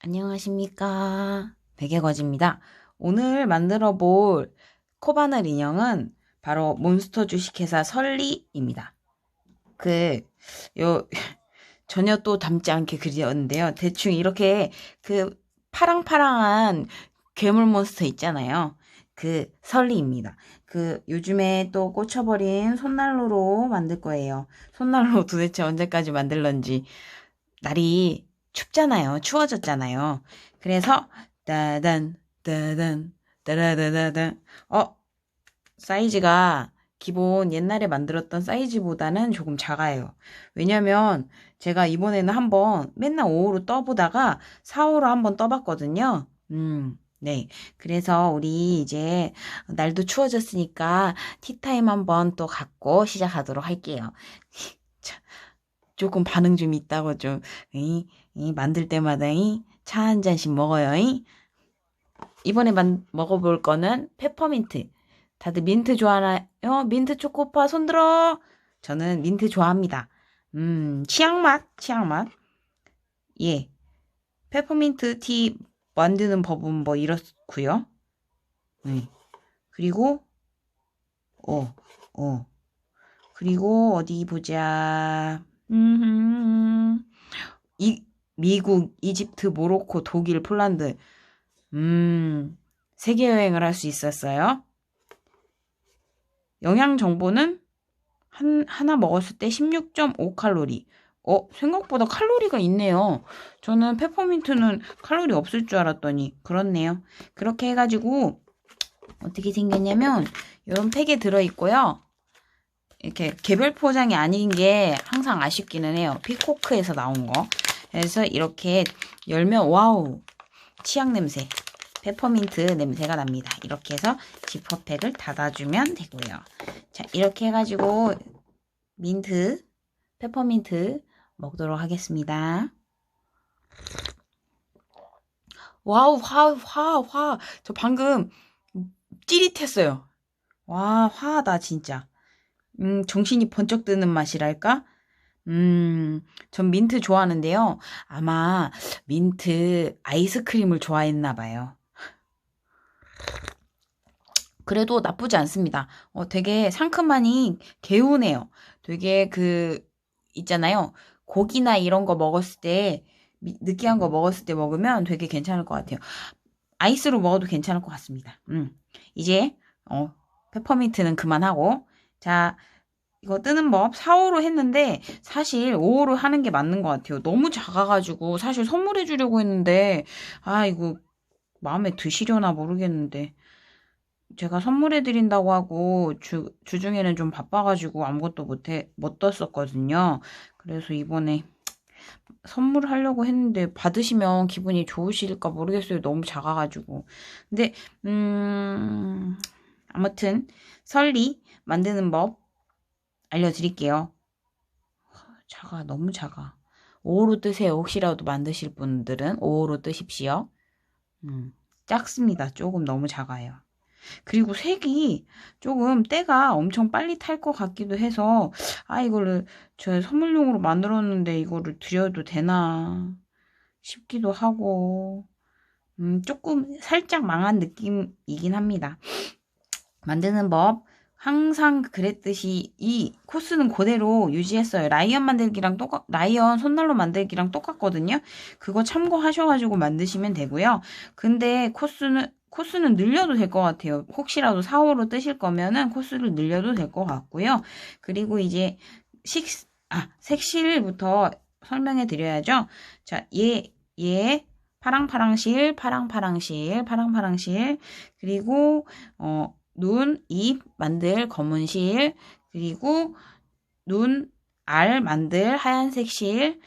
안녕하십니까. 베개거지입니다. 오늘 만들어 볼 코바늘 인형은 바로 몬스터 주식회사 설리입니다. 그, 요, 전혀 또 닮지 않게 그렸는데요. 대충 이렇게 그 파랑파랑한 괴물 몬스터 있잖아요. 그 설리입니다. 그 요즘에 또 꽂혀버린 손난로로 만들 거예요. 손난로 도대체 언제까지 만들런지 날이 춥잖아요. 추워졌잖아요. 그래서 따단 따단 따라다다단 어 사이즈가 기본 옛날에 만들었던 사이즈보다는 조금 작아요. 왜냐면 제가 이번에는 한번 맨날 5호로 떠보다가 4호로 한번 떠봤거든요. 음, 네. 그래서 우리 이제 날도 추워졌으니까 티타임 한번 또 갖고 시작하도록 할게요. 조금 반응 좀 있다고 좀, 이, 이 만들 때마다 이, 차 한 잔씩 먹어요. 이. 이번에 만, 먹어볼 거는 페퍼민트. 다들 민트 좋아하나요? 민트 초코파 손들어! 저는 민트 좋아합니다. 음, 취향맛, 취향맛. 예. 페퍼민트 티 만드는 법은 뭐 이렇고요. 네. 그리고 어, 어. 그리고 어디 보자. 음, 이, 미국, 이집트, 모로코, 독일, 폴란드. 음, 세계 여행을 할 수 있었어요. 영양 정보는 한, 하나 먹었을 때 16.5 칼로리. 어, 생각보다 칼로리가 있네요. 저는 페퍼민트는 칼로리 없을 줄 알았더니 그렇네요. 그렇게 해가지고 어떻게 생겼냐면 이런 팩에 들어있고요. 이렇게 개별 포장이 아닌 게 항상 아쉽기는 해요. 피코크에서 나온 거. 그래서 이렇게 열면 와우 치약 냄새 페퍼민트 냄새가 납니다. 이렇게 해서 지퍼팩을 닫아주면 되고요. 자 이렇게 해가지고 민트 페퍼민트 먹도록 하겠습니다. 와우 화화화저 방금 찌릿했어요. 와 화하다 진짜. 음, 정신이 번쩍 드는 맛이랄까? 음, 전 민트 좋아하는데요. 아마 민트 아이스크림을 좋아했나 봐요. 그래도 나쁘지 않습니다. 어, 되게 상큼하니 개운해요. 되게 그, 있잖아요. 고기나 이런 거 먹었을 때, 느끼한 거 먹었을 때 먹으면 되게 괜찮을 것 같아요. 아이스로 먹어도 괜찮을 것 같습니다. 음, 이제, 어, 페퍼민트는 그만하고, 자, 이거 뜨는 법 4호로 했는데 사실 5호로 하는 게 맞는 것 같아요. 너무 작아가지고 사실 선물해 주려고 했는데 아 이거 마음에 드시려나 모르겠는데 제가 선물해 드린다고 하고 주, 주중에는 좀 바빠가지고 아무것도 못해 못 떴었거든요. 그래서 이번에 선물하려고 했는데 받으시면 기분이 좋으실까 모르겠어요. 너무 작아가지고. 근데 음 아무튼 설리 만드는 법 알려드릴게요. 작아, 너무 작아. 5호로 뜨세요. 혹시라도 만드실 분들은 5호로 뜨십시오. 음, 작습니다. 조금 너무 작아요. 그리고 색이 조금 때가 엄청 빨리 탈 것 같기도 해서 아 이거를 저 선물용으로 만들었는데 이거를 드려도 되나 싶기도 하고 음, 조금 살짝 망한 느낌이긴 합니다. 만드는 법 항상 그랬듯이 이 코스는 그대로 유지했어요. 라이언 만들기랑 똑같, 라이언 손난로 만들기랑 똑같거든요. 그거 참고하셔가지고 만드시면 되고요. 근데 코스는, 코스는 늘려도 될 것 같아요. 혹시라도 4호로 뜨실 거면은 코스를 늘려도 될 것 같고요. 그리고 이제 식, 아, 색실부터 설명해 드려야죠. 자, 얘, 얘, 파랑파랑실, 파랑파랑실, 파랑파랑실, 그리고, 어, 눈, 입 만들 검은 실, 그리고 눈, 알 만들 하얀색 실,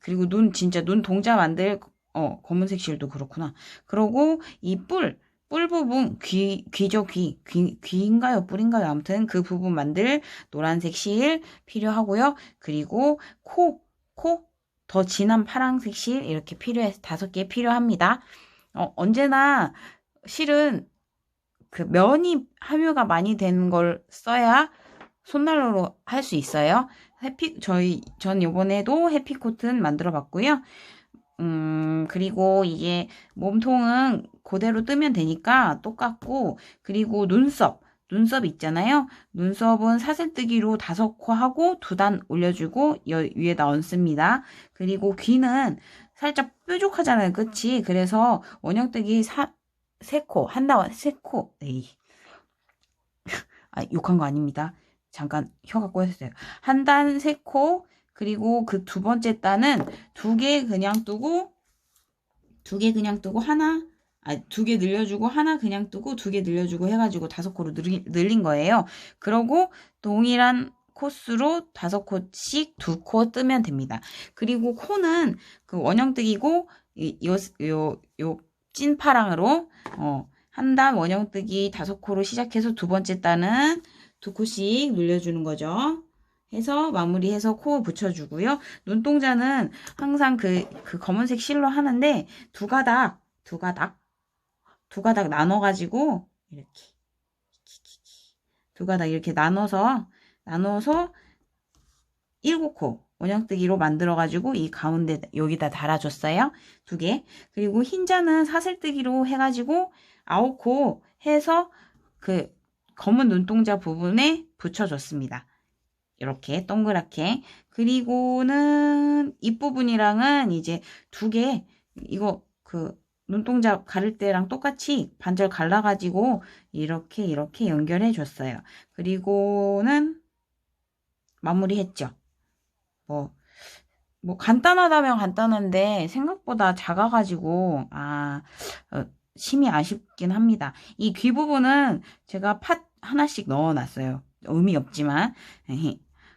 그리고 눈 진짜 눈 동자 만들 어 검은색 실도 그렇구나. 그리고 이 뿔, 뿔 부분 귀 귀죠 귀, 귀 귀인가요 뿔인가요 아무튼 그 부분 만들 노란색 실 필요하고요. 그리고 코, 코 더 진한 파란색 실 이렇게 필요해서 다섯 개 필요합니다. 어, 언제나 실은 그 면이 함유가 많이 되는 걸 써야 손난로로 할 수 있어요. 해피 저희 전 이번에도 해피 코튼 만들어 봤고요. 음, 그리고 이게 몸통은 그대로 뜨면 되니까 똑같고, 그리고 눈썹. 눈썹 있잖아요. 눈썹은 사슬뜨기로 다섯 코 하고 두 단 올려주고 여, 위에다 얹습니다. 그리고 귀는 살짝 뾰족하잖아요. 그치? 그래서 원형뜨기 사, 세 코, 한 단, 세 코. 에이. 아, 욕한 거 아닙니다. 잠깐 혀가 꼬였어요. 한 단 세 코, 그리고 그 두 번째 단은 두 개 그냥 두고, 두 개 그냥 두고 하나, 아, 두 개 늘려주고 하나 그냥 뜨고 두 개 늘려주고 해가지고 다섯 코로 늘리, 늘린 거예요. 그러고 동일한 코스로 다섯 코씩 두 코 뜨면 됩니다. 그리고 코는 그 원형뜨기고 요 요 요 찐파랑으로 어, 한 단 원형뜨기 다섯 코로 시작해서 두 번째 단은 두 코씩 늘려주는 거죠. 해서 마무리해서 코 붙여주고요. 눈동자는 항상 그, 그 검은색 실로 하는데 두 가닥, 두 가닥 두 가닥 나눠가지고 이렇게 두 가닥 이렇게 나눠서 나눠서 일곱 코 원형뜨기로 만들어가지고 이 가운데 여기다 달아줬어요. 두 개. 그리고 흰자는 사슬뜨기로 해가지고 아홉 코 해서 그 검은 눈동자 부분에 붙여줬습니다. 이렇게 동그랗게. 그리고는 입부분이랑은 이제 두 개, 이거 그 눈동자 가를 때랑 똑같이 반절 갈라가지고 이렇게 이렇게 연결해 줬어요. 그리고는 마무리했죠. 뭐, 뭐 간단하다면 간단한데 생각보다 작아가지고 아 어, 심히 아쉽긴 합니다. 이 귀 부분은 제가 팥 하나씩 넣어놨어요. 의미 없지만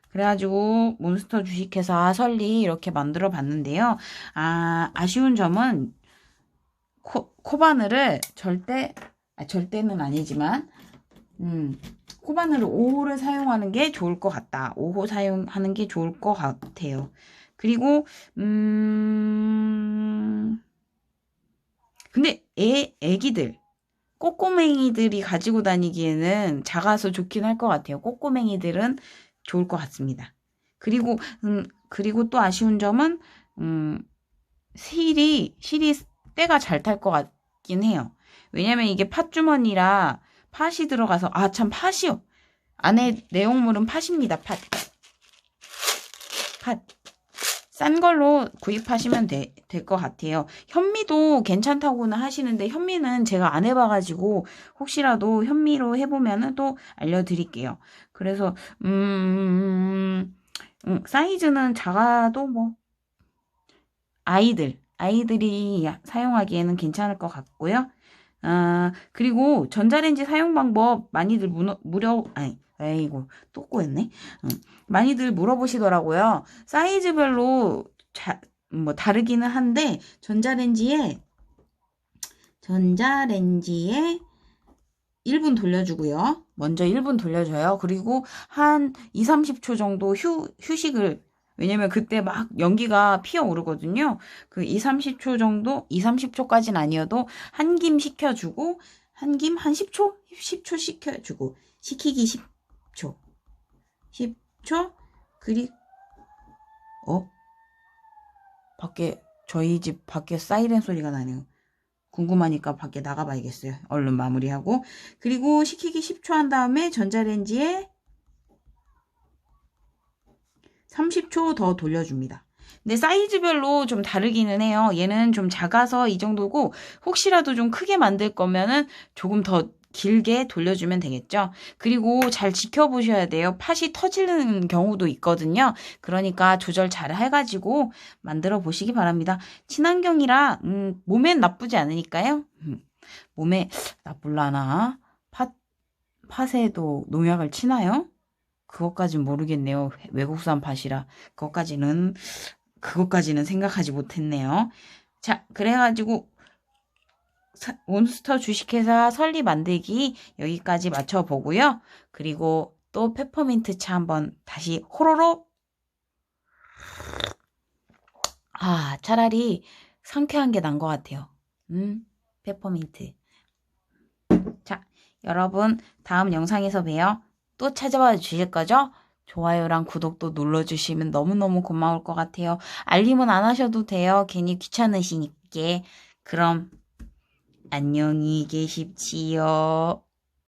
그래가지고 몬스터 주식회사 설리 이렇게 만들어 봤는데요. 아 아쉬운 점은 코, 코바늘을 절대, 아, 절대는 아니지만, 음, 코바늘을 5호를 사용하는 게 좋을 것 같다. 5호 사용하는 게 좋을 것 같아요. 그리고, 음, 근데 애, 애기들, 꼬꼬맹이들이 가지고 다니기에는 작아서 좋긴 할 것 같아요. 꼬꼬맹이들은 좋을 것 같습니다. 그리고, 음, 그리고 또 아쉬운 점은, 음, 실이, 실이 때가 잘 탈 것 같긴 해요. 왜냐면 이게 팥주머니라 팥이 들어가서 아 참 팥이요. 안에 내용물은 팥입니다. 팥. 팥. 싼 걸로 구입하시면 될 것 같아요. 현미도 괜찮다고는 하시는데 현미는 제가 안 해봐가지고 혹시라도 현미로 해보면은 또 알려드릴게요. 그래서 음, 음 사이즈는 작아도 뭐 아이들 아이들이 사용하기에는 괜찮을 것 같고요. 아, 그리고 전자레인지 사용 방법 많이들 무너, 무려, 아니, 에이고, 또 꼬였네. 응. 많이들 물어보시더라고요. 사이즈별로 자, 뭐 다르기는 한데, 전자레인지에, 전자레인지에 1분 돌려주고요. 먼저 1분 돌려줘요. 그리고 한 2, 30초 정도 휴, 휴식을 왜냐면 그때 막 연기가 피어오르거든요. 그 2, 30초 정도, 2, 30초까지는 아니어도 한 김 식혀주고, 한 김 한 10초? 10초 식혀주고, 식히기 10초. 10초? 그리, 어? 밖에, 저희 집 밖에 사이렌 소리가 나네요. 궁금하니까 밖에 나가봐야겠어요. 얼른 마무리하고. 그리고 식히기 10초 한 다음에 전자레인지에 30초 더 돌려줍니다. 근데 사이즈별로 좀 다르기는 해요. 얘는 좀 작아서 이 정도고 혹시라도 좀 크게 만들 거면은 조금 더 길게 돌려주면 되겠죠. 그리고 잘 지켜보셔야 돼요. 팥이 터지는 경우도 있거든요. 그러니까 조절 잘 해가지고 만들어 보시기 바랍니다. 친환경이라 음, 몸엔 나쁘지 않으니까요. 음, 몸에 나쁠라나? 팥, 팥에도 농약을 치나요? 그것까진 모르겠네요. 외국산 팥이라. 그것까지는, 그것까지는 생각하지 못했네요. 자, 그래가지고, 몬스터 주식회사 설리 만들기 여기까지 맞춰보고요. 그리고 또 페퍼민트 차 한번 다시 호로록. 아, 차라리 상쾌한 게 난 것 같아요. 음, 페퍼민트. 자, 여러분, 다음 영상에서 봬요. 또 찾아와 주실 거죠? 좋아요랑 구독도 눌러주시면 너무너무 고마울 것 같아요. 알림은 안 하셔도 돼요. 괜히 귀찮으시니까. 그럼 안녕히 계십시오.